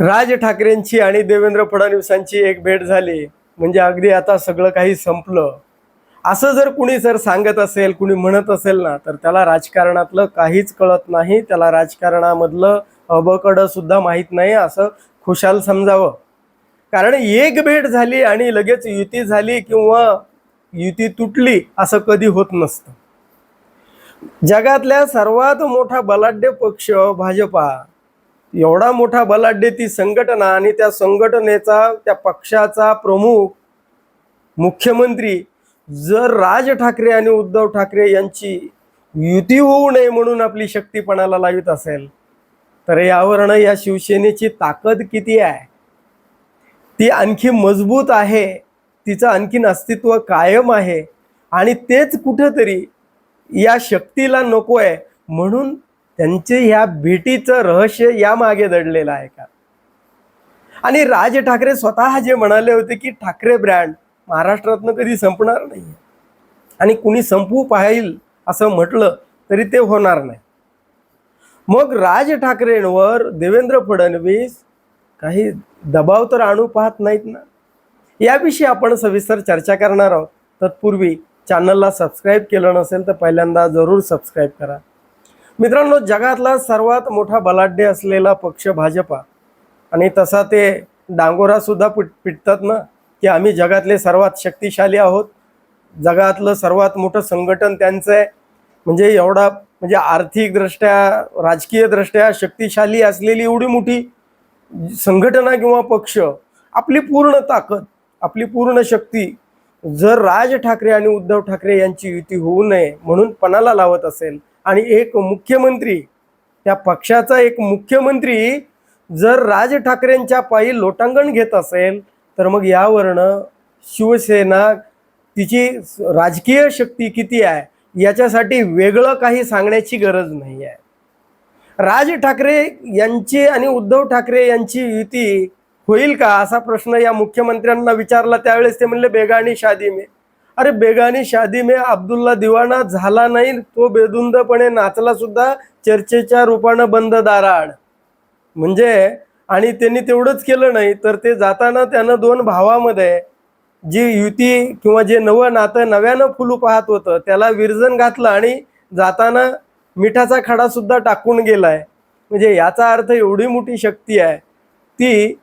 राज ठाकरेंची आणि देवेंद्र फडणवीसांची एक भेट झाली. म्हणजे अगदी आता सगळं काही संपलं. असं जर कुणी जर सांगत असेल कुणी म्हणत असेल ना तर त्याला राजकारणातलं काहीच कळत नाही. त्याला राजकारणामधलं अबकडं सुद्धा माहीत नाही. असं खुशाल समजावं. कारण एक भेट झाली आणि लगेच युती झाली किंवा युती तुटली असं कधी होत नसतं. जगातल्या सर्वात मोठा बलाढ्य पक्ष भाजपा. एवढा मोठा बलाढ्य ती संघटना आणि त्या संघटनेचा त्या पक्षाचा प्रमुख मुख्यमंत्री जर राज ठाकरे आणि उद्धव ठाकरे यांची युती होऊ नये म्हणून आपली शक्तीपणाला लावित असेल तर यावरनं या शिवसेनेची ताकद किती आहे? ती आणखी मजबूत आहे तिचं आणखीन अस्तित्व कायम आहे आणि तेच कुठंतरी या शक्तीला नको आहे म्हणून त्यांचे ह्या भेटीचं रहस्य यामागे दडलेलं आहे का? आणि राज ठाकरे स्वतः जे म्हणाले होते की ठाकरे ब्रँड महाराष्ट्रातनं कधी संपणार नाही. आणि कुणी संपू पाहिल असं म्हटलं तरी ते होणार नाही. मग राज ठाकरेंवर देवेंद्र फडणवीस काही दबाव तर आणू पाहत नाहीत ना? याविषयी आपण सविस्तर चर्चा करणार आहोत. तत्पूर्वी चॅनलला सबस्क्राईब केलं नसेल तर पहिल्यांदा जरूर सबस्क्राईब करा. मित्रांनो जगातला सर्वात मोठा बलाढ्य असलेला पक्ष भाजपा. आणि तसा ते डांगोरा सुद्धा पिट पिटतात ना की आम्ही जगातले सर्वात शक्तिशाली आहोत. जगातलं सर्वात मोठं संघटन त्यांचं आहे. म्हणजे एवढा म्हणजे आर्थिकदृष्ट्या राजकीयदृष्ट्या शक्तिशाली असलेली एवढी मोठी संघटना किंवा पक्ष आपली पूर्ण ताकद आपली पूर्ण शक्ती जर राज ठाकरे आणि उद्धव ठाकरे यांची युती होऊ नये म्हणून पणाला लावत असेल आणि एक मुख्यमंत्री त्या पक्षाचा एक मुख्यमंत्री जर राज ठाकरेंच्या पायी लोटांगण घेत असेल तर मग यावरनं शिवसेना तिची राजकीय शक्ती किती आहे याच्यासाठी वेगळं काही सांगण्याची गरज नाही आहे. राज ठाकरे यांची आणि उद्धव ठाकरे यांची युती होईल का असा प्रश्न या मुख्यमंत्र्यांना विचारला त्यावेळेस ते म्हणले बेगाणी शादी में. अरे बेगानी शादी में अब्दुल्ला दिवाना झाला नाही तो बेधुंदपणे नाचला सुद्धा चर्चेच्या रूपानं बंद दाराड. म्हणजे आणि त्यांनी तेवढंच केलं नाही तर ते जाताना त्यानं दोन भावामध्ये जी युती किंवा जे नवं नातं नव्यानं फुलू पाहत होतं त्याला विरजन घातलं आणि जाताना मिठाचा खडा सुद्धा टाकून गेलाय. म्हणजे याचा अर्थ एवढी मोठी शक्ती आहे. ती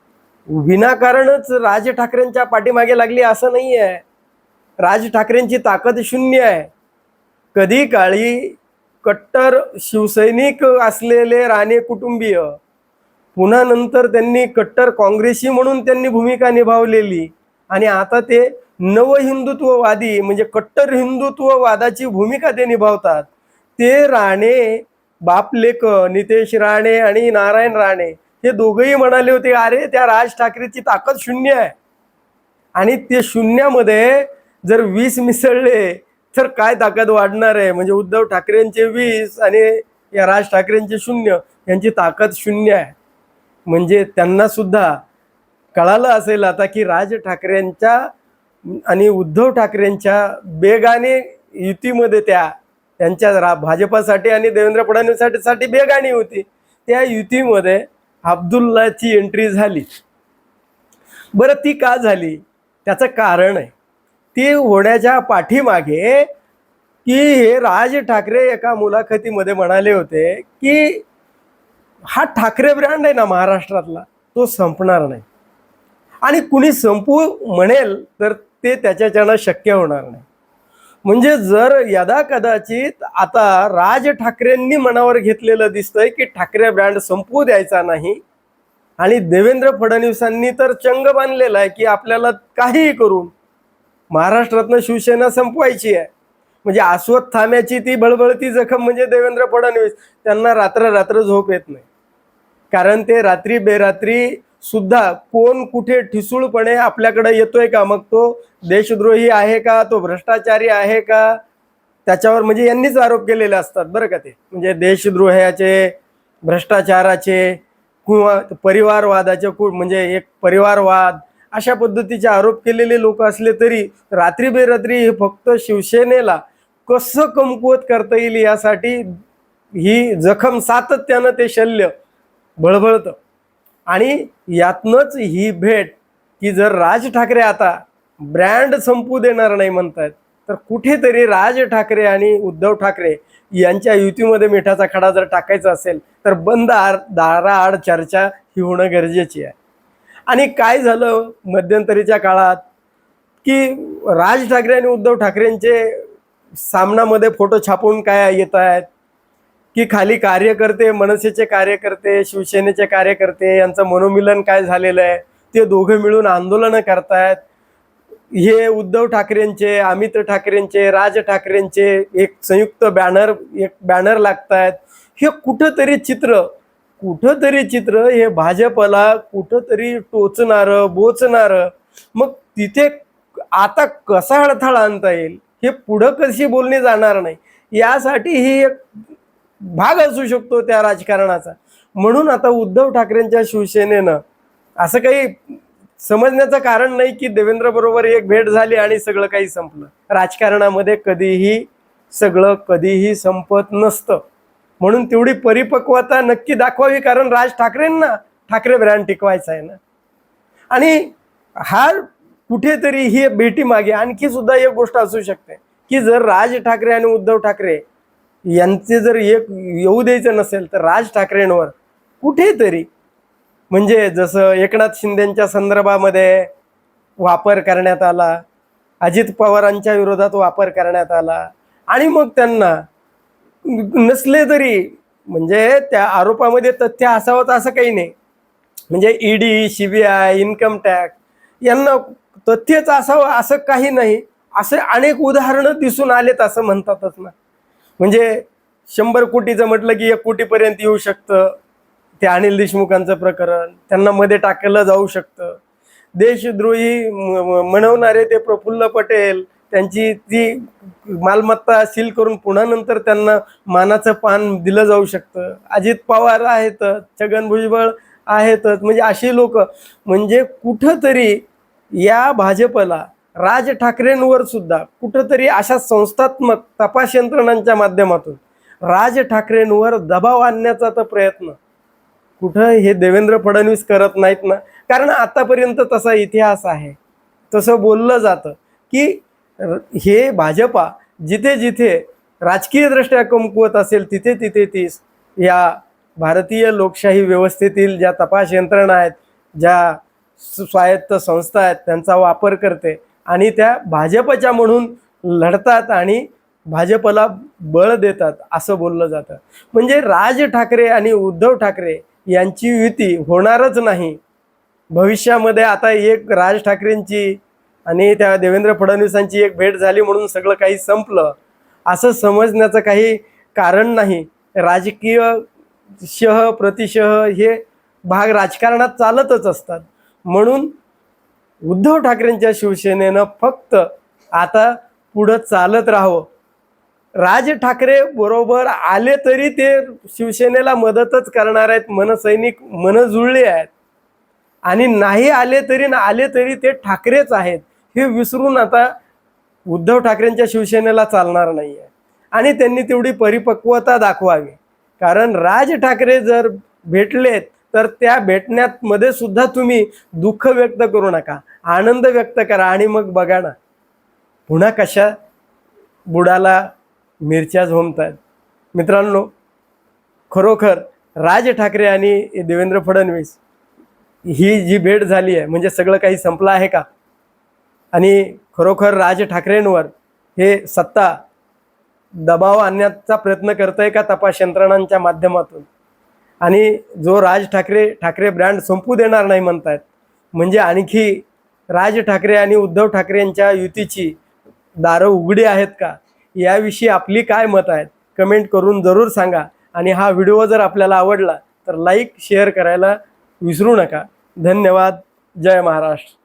विनाकारणच राज ठाकरेंच्या पाठीमागे लागली असं नाही आहे राज ठाकरेंची ताकद शून्य आहे. कधी काळी कट्टर शिवसैनिक असलेले राणे कुटुंबीय. पुन्हा नंतर त्यांनी कट्टर काँग्रेसी म्हणून त्यांनी भूमिका निभावलेली. आणि आता ते नव हिंदुत्ववादी म्हणजे कट्टर हिंदुत्ववादाची भूमिका ते निभावतात. ते राणे बापलेक नितेश राणे आणि नारायण राणे हे दोघंही म्हणाले होते अरे त्या राज ठाकरेची ताकद शून्य आहे. आणि ते शून्यामध्ये जर वीस मिसळले तर काय ताकद वाढणार आहे? म्हणजे उद्धव ठाकरेंचे वीस आणि या राज ठाकरेंचे शून्य यांची ताकद शून्य आहे. म्हणजे त्यांना सुद्धा कळालं असेल आता की राज ठाकरेंच्या आणि उद्धव ठाकरेंच्या बेगाने युतीमध्ये त्या त्यांच्या रा भाजपासाठी आणि देवेंद्र फडणवीससाठी साठी बेगाणी होती. त्या युतीमध्ये अब्दुल्लाची एंट्री झाली. बरं ती का झाली? त्याचं कारण आहे. ती होण्याच्या पाठीमागे की हे राज ठाकरे एका मुलाखतीमध्ये म्हणाले होते की हा ठाकरे ब्रँड आहे ना महाराष्ट्रातला तो संपणार नाही. आणि कुणी संपू म्हणेल तर ते त्याच्याच्यानं शक्य होणार नाही. म्हणजे जर यदा कदाचित आता राज ठाकरेंनी मनावर घेतलेलं दिसतंय की ठाकरे ब्रँड संपू द्यायचा नाही आणि देवेंद्र फडणवीसांनी तर चंग बांधलेला आहे की आपल्याला काहीही करून महाराष्ट्रातनं शिवसेना संपवायची आहे. म्हणजे अश्वत्थाम्याची ती बळबळती जखम म्हणजे देवेंद्र फडणवीस. त्यांना रात्र रात्र झोप येत नाही. कारण ते रात्री बेरात्री सुद्धा कोण कुठे ठिसूळपणे आपल्याकडे येतोय का? मग तो देशद्रोही आहे का? तो भ्रष्टाचारी आहे का? त्याच्यावर म्हणजे यांनीच आरोप केलेले असतात बरं का ते. म्हणजे देशद्रोहाचे भ्रष्टाचाराचे किंवा परिवारवादाचे कु म्हणजे एक परिवारवाद अशा पद्धतीचे आरोप केलेले लोक असले तरी रात्री बेरात्री हे फक्त शिवसेनेला कसं कमकुवत करता येईल यासाठी ही जखम सातत्यानं ते शल्य बळबळतं. आणि यातनंच ही भेट की जर राज ठाकरे आता ब्रँड संपू देणार नाही म्हणतात तर कुठेतरी राज ठाकरे आणि उद्धव ठाकरे यांच्या युतीमध्ये मिठाचा खडा जर टाकायचा असेल तर बंद आर दाराआड चर्चा ही होणं गरजेची आहे. आणि काय झालं मध्यंतरीच्या काळात की राज ठाकरे आणि उद्धव ठाकरेंचे सामनामध्ये फोटो छापून काय येत आहेत? की खाली कार्यकर्ते मनसेचे कार्यकर्ते शिवसेनेचे कार्यकर्ते यांचं मनोमिलन काय झालेलं आहे? ते दोघं मिळून आंदोलनं करतायत. हे उद्धव ठाकरेंचे अमित ठाकरेंचे राज ठाकरेंचे एक संयुक्त बॅनर एक बॅनर लागतायत. हे कुठंतरी चित्र कुठंतरी चित्र हे भाजपला कुठंतरी टोचणारं बोचणारं. मग तिथे आता कसा अडथळा आणता येईल? हे पुढं कशी बोलणी जाणार नाही? यासाठी ही एक भाग असू शकतो त्या राजकारणाचा. म्हणून आता उद्धव ठाकरेंच्या शिवसेनेनं असं काही समजण्याचं कारण नाही की देवेंद्र बरोबर एक भेट झाली आणि सगळं काही संपलं. राजकारणामध्ये कधीही सगळं कधीही संपत नसतं. म्हणून तेवढी परिपक्वता नक्की दाखवावी कारण राज ठाकरेंना ठाकरे ब्रँड टिकवायचा आहे ना. आणि हा कुठेतरी ही भेटीमागे आणखी सुद्धा एक गोष्ट असू शकते की जर राज ठाकरे आणि उद्धव ठाकरे यांचे जर एक येऊ द्यायचं नसेल तर राज ठाकरेंवर कुठेतरी म्हणजे जसं एकनाथ शिंदेच्या संदर्भामध्ये वापर करण्यात आला अजित पवारांच्या विरोधात वापर करण्यात आला आणि मग त्यांना नसले तरी म्हणजे त्या आरोपामध्ये तथ्य असावं असं काही नाही. म्हणजे ईडी सीबीआय इन्कम टॅक्स यांना तथ्यच असावं असं काही नाही. असे अनेक उदाहरणं दिसून आलेत असं म्हणतातच ना. म्हणजे शंभर कोटीचं म्हटलं की एक कोटीपर्यंत येऊ शकतं. ते अनिल देशमुखांचं प्रकरण त्यांना मध्ये टाकलं जाऊ शकतं. देशद्रोही म- म्हणवणारे ते प्रफुल्ल पटेल त्यांची ती मालमत्ता सील करून पुन्हा नंतर त्यांना मानाचं पान दिलं जाऊ शकतं. अजित पवार आहेतच छगन भुजबळ आहेतच म्हणजे अशी लोक. म्हणजे कुठंतरी या भाजपला राज ठाकरेंवर सुद्धा कुठंतरी अशा संस्थात्मक तपास यंत्रणांच्या माध्यमातून राज ठाकरेंवर दबाव आणण्याचा तर प्रयत्न. कुठं हे देवेंद्र फडणवीस करत नाहीत ना? कारण आतापर्यंत तसा इतिहास आहे. तसं बोललं जातं की हे भाजपा जिथे जिथे राजकीयदृष्ट्या कमकुवत असेल तिथे तिथे तीस या भारतीय लोकशाही व्यवस्थेतील ज्या तपास यंत्रणा आहेत ज्या स्वायत्त संस्था आहेत त्यांचा वापर करते आणि त्या भाजपच्या म्हणून लढतात आणि भाजपला बळ देतात असं बोललं जातं. म्हणजे राज ठाकरे आणि उद्धव ठाकरे यांची युती होणारच नाही. भविष्यामध्ये आता एक राज ठाकरेंची आणि त्या देवेंद्र फडणवीसांची एक भेट झाली म्हणून सगळं काही संपलं. असं समजण्याचं काही कारण नाही. राजकीय शह प्रतिशह हे भाग राजकारणात चालतच असतात. म्हणून उद्धव ठाकरेंच्या शिवसेनेनं फक्त आता पुढं चालत राहावं. राज ठाकरे बरोबर आले तरी ते शिवसेनेला मदतच करणार आहेत मनसैनिक मन जुळले आहेत. आणि नाही आले तरी ना आले तरी ते ठाकरेच आहेत. हे विसरून आता उद्धव ठाकरेंच्या शिवसेनेला चालणार नाही आहे आणि त्यांनी तेवढी परिपक्वता दाखवावी. कारण राज ठाकरे जर भेटलेत तर त्या भेटण्यात मध्ये सुद्धा तुम्ही दुःख व्यक्त करू नका. आनंद व्यक्त करा आणि मग बघा ना पुन्हा कशा बुडाला मिरच्या झोमतात मित्रांनो खरोखर राज ठाकरे आणि देवेंद्र फडणवीस ही जी भेट झाली आहे म्हणजे सगळं काही संपलं आहे का? आणि खरोखर राज ठाकरेंवर हे सत्ता दबाव आणण्याचा प्रयत्न करतंय का तपास यंत्रणांच्या माध्यमातून? आणि जो राज ठाकरे ठाकरे ब्रँड संपू देणार नाही म्हणतायत म्हणजे आणखी राज ठाकरे आणि उद्धव ठाकरे यांच्या युतीची दारं उघडी आहेत का? याविषयी आपली काय मत आहेत? कमेंट करून जरूर सांगा. आणि हा व्हिडिओ जर आपल्याला आवडला तर लाईक शेअर करायला विसरू नका. धन्यवाद. जय महाराष्ट्र.